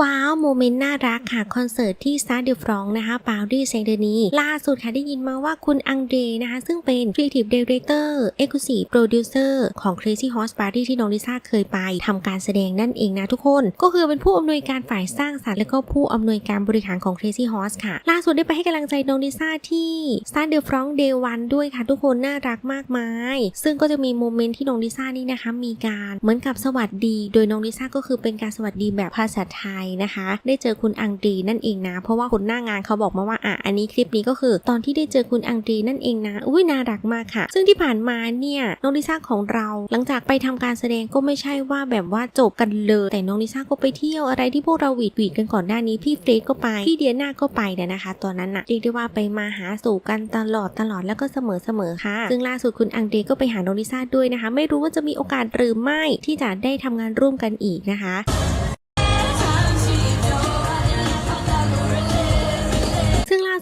ว้าวโมเมนต์น่ารักค่ะ คอนเสิร์ตที่ซาเดฟรองนะคะปารีสแซงเดนีล่าสุดค่ะได้ยินมาว่าคุณอังเดรนะคะ ซึ่งเป็น Creative Director Exclusive Producer ของ Crazy Horse Party ที่น้องลิซ่าเคยไปทำการแสดงนั่นเองนะทุกคน ก็คือเป็นผู้อำนวยการฝ่ายสร้างสรรค์และก็ผู้อำนวยการบริหารของ Crazy Horse ค่ะ ล่าสุดได้ไปให้กำลังใจน้องลิซ่าที่ซาเดฟรองเดวันด้วยค่ะทุกคนน่ารักมากมาย ซึ่งก็จะมีโมเมนต์ที่น้องลิซ่านี่นะคะมีการเหมือนกับสวัสดี โดยน้องลิซ่าก็คือเป็นการสวัสดีแบบภาษาไทยนะคะ ได้เจอคุณอังดีนั่นเองนะ เพราะว่าคนหน้างานเขาบอกมาว่าอะอันนี้คลิปนี้ก็คือ ตอนที่ได้เจอคุณอังดีนั่นเองนะอุ้ยน่ารักมากค่ะ ซึ่งที่ผ่านมาเนี่ยน้องลิซ่าของเราหลังจากไปทำการแสดงก็ไม่ใช่ว่าแบบว่าจบกันเลย แต่น้องลิซ่าก็ไปเที่ยวอะไรที่พวกเราหวีดหวีดกันก่อนหน้านี้พี่เฟรดก็ไปพี่เดียนาก็ไปเนี่ยนะคะ ตอนนั้นน่ะเรียกได้ว่าไปมาหาสู่กันตลอดตลอดแล้วก็เสมอเสมอค่ะ ซึ่งล่าสุดคุณอังเดก็ไปหาน้องลิซ่าด้วยนะคะ ไม่รู้ว่าจะมีโอกาสหรือไม่ที่จะได้ทำงานร่วมกันอีกนะคะ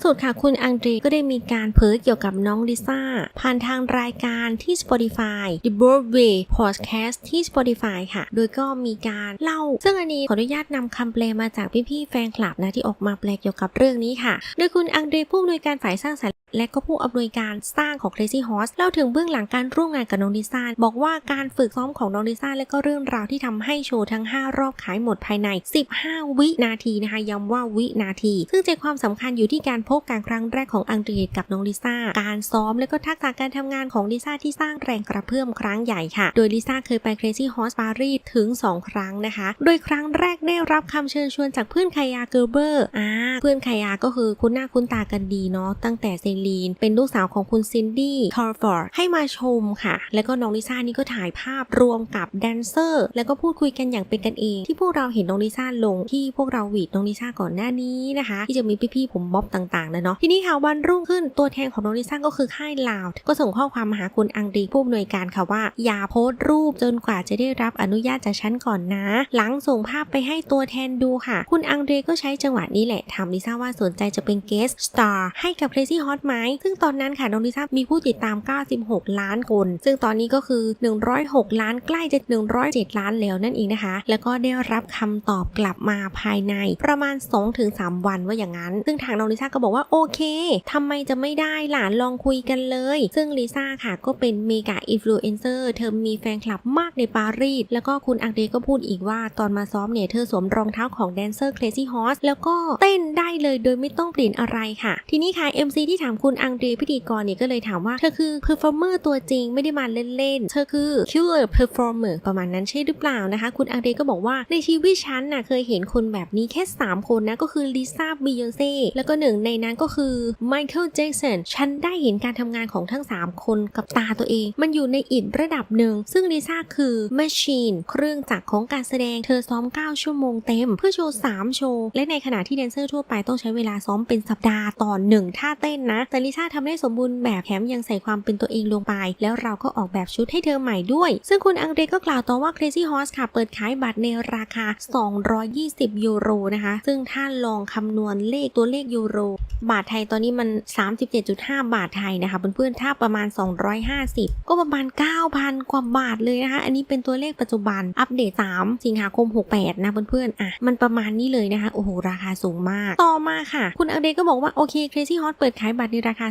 สุดค่ะคุณอังเดรก็ได้มีการเผยเกี่ยวกับน้องลิซ่า ผ่านทางรายการที่ Spotify The Broadway Podcast ที่ Spotify ค่ะ โดยก็มีการเล่า ซึ่งอันนี้ขออนุญาตนำคำแปลมาจากพี่ๆแฟนคลับนะที่ออกมาแปลเกี่ยวกับเรื่องนี้ค่ะ โดยคุณอังเดรผู้อำนวยการฝ่ายสร้างสรรค์และก็ผู้อำนวยการสร้างของ Crazy Horse เล่าถึงเบื้องหลังการร่วมงานกับน้องลิซ่าบอกว่าการฝึกซ้อมของน้องลิซ่าและก็เรื่องราวที่ทำให้โชว์ทั้ง 5 รอบขายหมดภายใน 15 วินาทีนะคะย้ำว่าวินาที ซึ่งใจความสำคัญอยู่ที่การพบการครั้งแรกของอังเดรกับน้องลิซ่า การซ้อมและก็ทักษะการทำงานของลิซ่าที่สร้างแรงกระเพื่อมครั้งใหญ่ค่ะ โดยลิซ่าเคยไป Crazy Horse Paris ถึง 2 ครั้งนะคะ โดยครั้งแรกได้รับคำเชิญชวนจากเพื่อนคายาเกอร์เบอร์อ่าเพื่อนคายาก็คือคุณหน้าคุ้นตากันดีเนาะตั้งแต่เซลีน เป็นลูกสาวของคุณซินดี้คอร์ฟอร์ดให้มาชมค่ะ แล้วก็น้องลิซ่านี่ก็ถ่ายภาพรวมกับแดนเซอร์ แล้วก็พูดคุยกันอย่างเป็นกันเอง ที่พวกเราเห็นน้องลิซ่าลงที่พวกเราหวีดน้องลิซ่าก่อนหน้านี้นะคะ ที่จะมีพี่ๆผมบ๊อบต่างๆนะเนาะทีนี้ค่ะวันรุ่งขึ้นตัวแทนของโน้องลิซ่าก็คือค่ายลาว ก็ส่งข้อความมาหาคุณอังดีผู้อำนวยการค่ะว่า อย่าโพสต์รูปจนกว่าจะได้รับอนุญาตจากฉันก่อนนะ หลังส่งภาพไปให้ตัวแทนดูค่ะ คุณอังเดรก็ใช้จังหวะนี้แหละถามลิซ่าว่าสนใจจะเป็นเกสสตาร์ให้กับ Crazy Hot ไหมซึ่งตอนนั้นค่ะน้องลิซ่ามีผู้ติดตาม 96 ล้านคน ซึ่งตอนนี้ก็คือ 106 ล้านใกล้จะ 107 ล้านแล้วนั่นเองนะคะ แล้วก็ได้รับคำตอบกลับมาภายในประมาณ 2-3 วันว่าอย่างนั้น ซึ่งทางน้องลิซ่าก็บอกว่าว่าโอเคทำไมจะไม่ได้ล่ะลองคุยกันเลย ซึ่งลิซ่าค่ะก็เป็นเมกาอินฟลูเอนเซอร์เธอมีแฟนคลับมากในปารีส แล้วก็คุณอังเดก็พูดอีกว่าตอนมาซ้อมเนี่ยเธอสวมรองเท้าของแดนเซอร์ Crazy Horse แล้วก็เต้นได้เลยโดยไม่ต้องเปลี่ยนอะไรค่ะ ทีนี้ค่ะ MC ที่ถามคุณอังเดพิธีกรเนี่ยก็เลยถามว่าเธอคือ performer ตัวจริงไม่ได้มาเล่นๆ เธอคือ killer performer ประมาณนั้นใช่หรือเปล่านะคะ คุณอังเดก็บอกว่าในชีวิตฉันน่ะเคยเห็นคนแบบนี้แค่ 3 คนนะก็คือลิซ่าบิยอนเซ่แล้วก็หนึ่งในนั้นก็คือไมเคิลแจ็กสันฉันได้เห็นการทำงานของทั้ง 3 คนกับตาตัวเอง มันอยู่ในอีกระดับหนึ่ง ซึ่งลิซ่าคือ machine เครื่องจักรของการแสดงเธอซ้อม 9 ชั่วโมงเต็ม เพื่อโชว์ 3 โชว์ และในขณะที่แดนเซอร์ทั่วไปต้องใช้เวลาซ้อมเป็นสัปดาห์ต่อหนึ่งท่าเต้นนะ แต่ลิซ่าทำได้สมบูรณ์แบบแถมยังใส่ความเป็นตัวเองลงไป แล้วเราก็ออกแบบชุดให้เธอใหม่ด้วย ซึ่งคุณอังเดรก็กล่าวต่อว่า Crazy Horse ค่ะเปิดขายบัตรในราคา 220 ยูโรนะคะ ซึ่งถ้าลองคำนวณเลขตัวเลขยูโรบาทไทยตอนนี้มัน 37.5 บาทไทยนะคะเพื่อนๆถ้าประมาณ 250 ก็ประมาณ 9,000 กว่าบาทเลยนะคะ อันนี้เป็นตัวเลขปัจจุบันอัปเดต 3 สิงหาคม 68 นะเพื่อนๆอะมันประมาณนี้เลยนะคะ โอ้โห ราคาสูงมาก ต่อมาค่ะ คุณอังเดก็บอกว่า โอเค Crazy Hot เปิดขายบัตรในราคา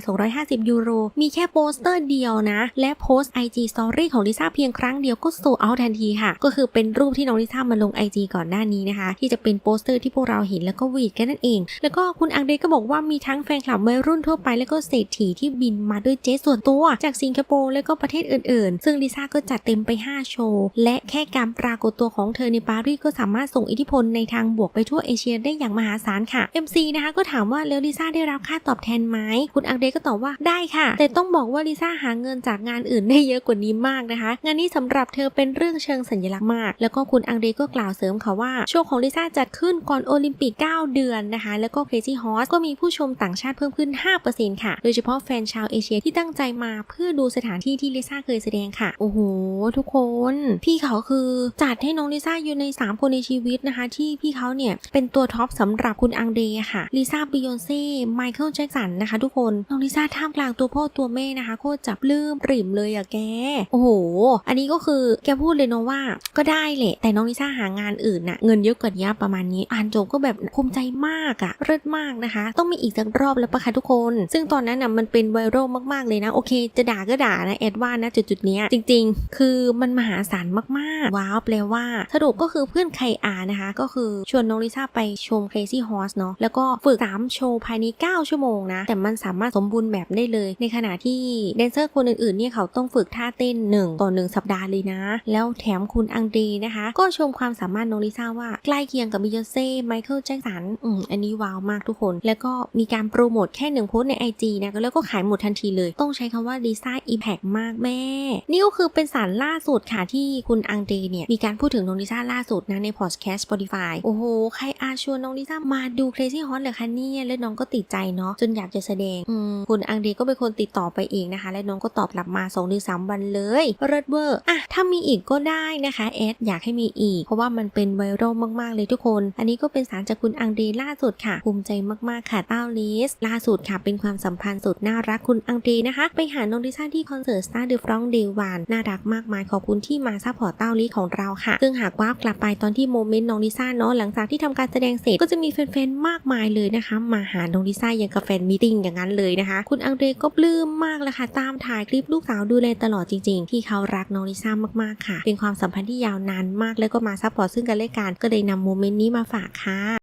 250 ยูโร มีแค่โปสเตอร์เดียวนะ และโพสต์ IG Story ของลิซ่าเพียงครั้งเดียวก็โซเอาทันทีค่ะ ก็คือเป็นรูปที่น้องลิซ่ามาลง IG ก่อนหน้านี้นะคะ ที่จะเป็นโปสเตอร์ที่พวกเราเห็นแล้วก็วีดกันนั่นเอง แล้วก็คุณอังเดก็บอกว่ามีทั้งแฟนคลับวัยรุ่นทั่วไปแล้วก็เศรษฐีที่บินมาด้วยเจ็ตส่วนตัว จากสิงคโปร์แล้วก็ประเทศอื่นๆ ซึ่งลิซ่าก็จัดเต็มไป 5 โชว์ และแค่การปรากฏตัวของเธอในปารีสก็สามารถส่งอิทธิพลในทางบวกไปทั่วเอเชียได้อย่างมหาศาลค่ะ MC นะคะก็ถามว่าแล้วลิซ่าได้รับค่าตอบแทนไหมคุณอังเดก็ตอบว่าได้ค่ะ แต่ต้องบอกว่าลิซ่าหาเงินจากงานอื่นได้เยอะกว่านี้มากนะคะ งานนี้สำหรับเธอเป็นเรื่องเชิงสัญลักษณ์มาก แล้วก็คุณอังเดก็กล่าวเสริมค่ะว่าโชว์ของลิซ่าจัดขึ้นก่อนโอลิมปิก 9 เดือนนะคะ แล้วก็ Crazy Horse ก็มีผู้ชมมต่างชาติเพิ่มขึ้น 5%ค่ะ โดยเฉพาะแฟนชาวเอเชียที่ตั้งใจมาเพื่อดูสถานที่ที่ลิซ่าเคยแสดงค่ะ โอ้โห ทุกคน พี่เขาคือจัดให้น้องลิซ่าอยู่ใน 3 คนในชีวิตนะคะ ที่พี่เขาเนี่ยเป็นตัวท็อปสำหรับคุณอังเดย์ค่ะลิซ่าบิยอนเซ่ไมเคิลแจ็กสันนะคะ ทุกคนน้องลิซ่าท่ามกลางตัวพ่อตัวแม่นะคะ โคตรจับลืมปริ่มเลยอะแก โอ้โห อันนี้ก็คือแกพูดเลยเนาะว่า ก็ได้แหละ แต่น้องลิซ่าหางานอื่นน่ะเงินเยอะกว่านี้ประมาณนี้อ่านจบก็แบบภูมิใจมากอะเลิศมากนะคะ ต้องมีอีกสักรอบแล้วปะคะทุกคน ซึ่งตอนนั้นน่ะมันเป็นไวรัลมากๆเลยนะ โอเค จะด่าก็ด่านะแอดว่านะจุดๆเนี้ยจริง ๆ คือมันมหาศาลมากๆ ว้าวแปลว่า สรุปก็คือเพื่อนใครอ่านนะคะ ก็คือชวนน้องลิซ่าไปชม Crazy Horse เนาะแล้วก็ฝึก 3 โชว์ภายใน 9 ชั่วโมงนะ แต่มันสามารถสมบูรณ์แบบได้เลย ในขณะที่แดนเซอร์คนอื่นๆเนี่ยเขาต้องฝึกท่าเต้น 1 ต่อ 1 สัปดาห์เลยนะ แล้วแถมคุณอังเดนะคะ ก็ชมความสามารถน้องลิซ่าว่าใกล้เคียงกับบิยอนเซ่ไมเคิลแจ็คสันอืมอันนี้ว้าวมากทุกคน แล้วก็มีการโปรโมทแค่หนึ่งโพสต์ใน IG นะแล้วก็ขายหมดทันทีเลย ต้องใช้คำว่าลิซ่าอิมแพกมากแม่ นี่ก็คือเป็นสารล่าสุดค่ะที่คุณอังเดเนี่ยมีการพูดถึงน้องลิซ่าล่าสุดนะในพอดแคสต์ Spotify โอ้โห ใครอาชวนน้องลิซ่ามาดู Crazy Horse เลยคะเนี่ยแล้วน้องก็ติดใจเนาะจนอยากจะแสดงคุณอังเดก็เป็นคนติดต่อไปเองนะคะ และน้องก็ตอบกลับมา2อถึงสวันเลยเริดเวอร์อะถ้ามีอีกก็ได้นะคะแอดอยากให้มีอีก เพราะว่ามันเป็นไวรัลมากๆเลยทุกคน อันนี้ก็เป็นสารจากคุณอังเดล่าสุดค่ะภูมิใจมากๆค่ะเต้าลิสล่าสุดค่ะเป็นความสัมพันธ์สุดน่ารักคุณอังเดนะคะ ไปหาน้องลิซ่าที่คอนเสิร์ต Star the Front Day วันน่ารักมากมายขอบคุณที่มาซัพพอร์ตเต้าลิสของเราค่ะ ซึ่งหากว่ากลับไปตอนที่โมเมนต์น้องลิซ่าเนาะหลังจากที่ทำการแสดงเสร็จก็จะมีแฟนๆมากมายเลยนะคะ มาหาน้องลิซ่าอย่างกับแฟนมีติ้งอย่างนั้นเลยนะคะ คุณอังเดก็ปลื้มมากเลยค่ะตามถ่ายคลิปลูกสาวดูแลตลอดจริงๆ ที่เขารักน้องลิซ่ามากๆค่ะ เป็นความสัมพันธ์ที่ยาวนานมากแล้วก็มาซัพพอร์ตซึ่งกันและกันก็เลยนำโมเมนต์นี้มาฝากค่ะ